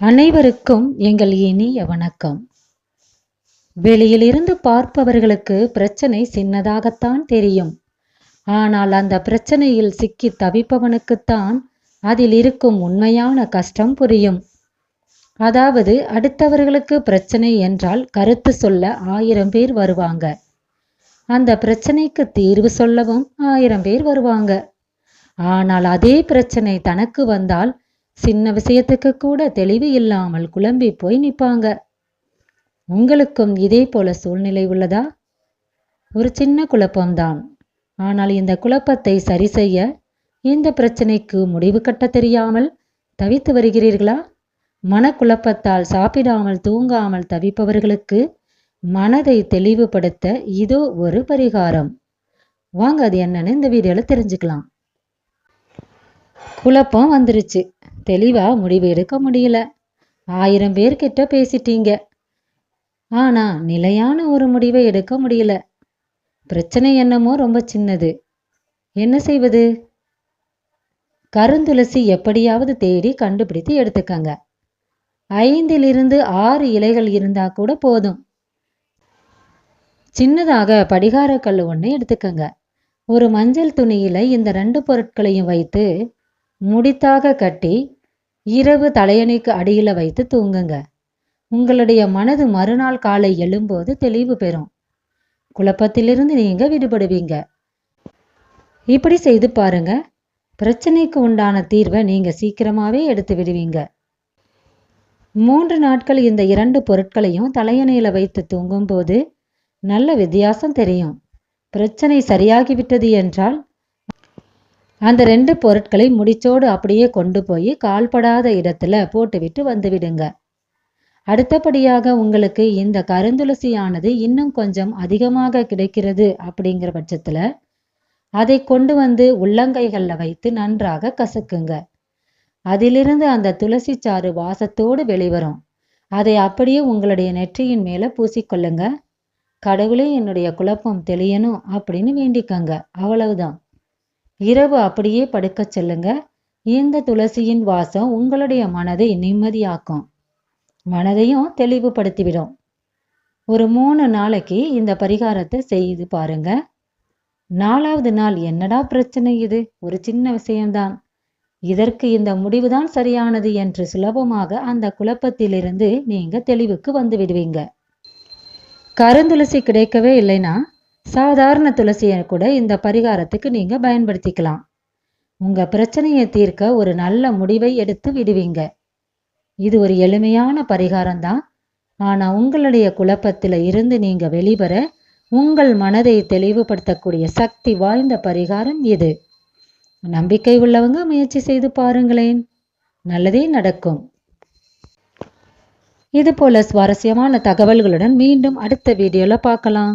அனைவருக்கும் எங்கள் இனிய வணக்கம். வெளியில் இருந்து பார்ப்பவர்களுக்கு பிரச்சனை சின்னதாகத்தான் தெரியும். ஆனால் அந்த பிரச்சனையில் சிக்கி தவிப்பவனுக்குத்தான் அதில் இருக்கும் உண்மையான கஷ்டம் புரியும். அதாவது அடுத்தவர்களுக்கு பிரச்சனை என்றால் கருத்து சொல்ல ஆயிரம் பேர் வருவாங்க. அந்த பிரச்சனைக்கு தீர்வு சொல்லவும் ஆயிரம் பேர் வருவாங்க. ஆனால் அதே பிரச்சனை தனக்கு வந்தால் சின்ன விஷயத்துக்கு கூட தெளிவு இல்லாமல் குழம்பி போய் நிற்பாங்க. உங்களுக்கும் இதே போல சூழ்நிலை உள்ளதா? ஒரு சின்ன குழப்பம்தான். ஆனால் இந்த குழப்பத்தை சரி செய்ய இந்த பிரச்சனைக்கு முடிவு கட்ட தெரியாமல் தவித்து வருகிறீர்களா? மனக்குழப்பத்தால் சாப்பிடாமல் தூங்காமல் தவிப்பவர்களுக்கு மனதை தெளிவுபடுத்த இதோ ஒரு பரிகாரம். வாங்க அது என்னன்னு இந்த வீடியோவில் தெரிஞ்சுக்கலாம். குழப்பம் வந்துருச்சு. தெளிவாக முடிவு எடுக்க முடியல. ஆயிரம் பேர்கிட்ட பேசிட்டீங்க. ஆனா நிலையான ஒரு முடிவை எடுக்க முடியல. பிரச்சனை என்னமோ ரொம்ப சின்னது. என்ன செய்வது? கருந்துளசி எப்படியாவது தேடி கண்டுபிடித்து எடுத்துக்கங்க. ஐந்திலிருந்து ஆறு இலைகள் இருந்தா கூட போதும். சின்னதாக படிகாரக்கல் ஒன்று எடுத்துக்கங்க. ஒரு மஞ்சள் துணியில இந்த ரெண்டு பொருட்களையும் வைத்து முடித்தாக கட்டி இரவு தலையணைக்கு அடியில் வைத்து தூங்குங்க. உங்களுடைய மனது மறுநாள் காலை எழும்போது தெளிவு பெறும். குழப்பத்திலிருந்து நீங்க விடுபடுவீங்க. இப்படி செய்து பாருங்க. பிரச்சனைக்கு உண்டான தீர்வை நீங்க சீக்கிரமாவே எடுத்து விடுவீங்க. மூன்று நாட்கள் இந்த இரண்டு பொருட்களையும் தலையணையில வைத்து தூங்கும்போது நல்ல வித்தியாசம் தெரியும். பிரச்சனை சரியாகிவிட்டது என்றால் அந்த ரெண்டு பொருட்களை முடிச்சோடு அப்படியே கொண்டு போய் கால்படாத இடத்துல போட்டுவிட்டு வந்துவிடுங்க. அடுத்தபடியாக உங்களுக்கு இந்த கருந்துளசியானது இன்னும் கொஞ்சம் அதிகமாக கிடைக்கிறது அப்படிங்கிற பட்சத்துல அதை கொண்டு வந்து உள்ளங்கைகளில் வைத்து நன்றாக கசக்குங்க. அதிலிருந்து அந்த துளசி சாறு வாசத்தோடு வெளிவரும். அதை அப்படியே உங்களுடைய நெற்றியின் மேல பூசிக்கொள்ளுங்க. கடவுளே என்னுடைய குழப்பம் தெளியணும் அப்படின்னு வேண்டிக்கங்க. அவ்வளவுதான். இரவு அப்படியே படுக்கச் செல்லுங்க. இந்த துளசியின் வாசம் உங்களுடைய மனதை நிம்மதியாக்கும். மனதையும் தெளிவுபடுத்திவிடும். ஒரு மூணு நாளைக்கு இந்த பரிகாரத்தை செய்து பாருங்க. நாலாவது நாள் என்னடா பிரச்சனை இது? ஒரு சின்ன விஷயம்தான். இதற்கு இந்த முடிவுதான் சரியானது என்று சுலபமாக அந்த குழப்பத்திலிருந்து நீங்க தெளிவுக்கு வந்து விடுவீங்க. கருந்துளசி கிடைக்கவே இல்லைன்னா சாதாரண துளசியை கூட இந்த பரிகாரத்துக்கு நீங்க பயன்படுத்திக்கலாம். உங்க பிரச்சனையை தீர்க்க ஒரு நல்ல முடிவை எடுத்து விடுவீங்க. இது ஒரு எளிமையான பரிகாரம் தான் ஆனா உங்களுடைய குழப்பத்தில் இருந்து நீங்க வெளிவர உங்கள் மனதை தெளிவுபடுத்தக்கூடிய சக்தி வாய்ந்த பரிகாரம் இது. நம்பிக்கை உள்ளவங்க முயற்சி செய்து பாருங்களேன். நல்லதே நடக்கும். இது போல சுவாரஸ்யமான தகவல்களுடன் மீண்டும் அடுத்த வீடியோல பார்க்கலாம்.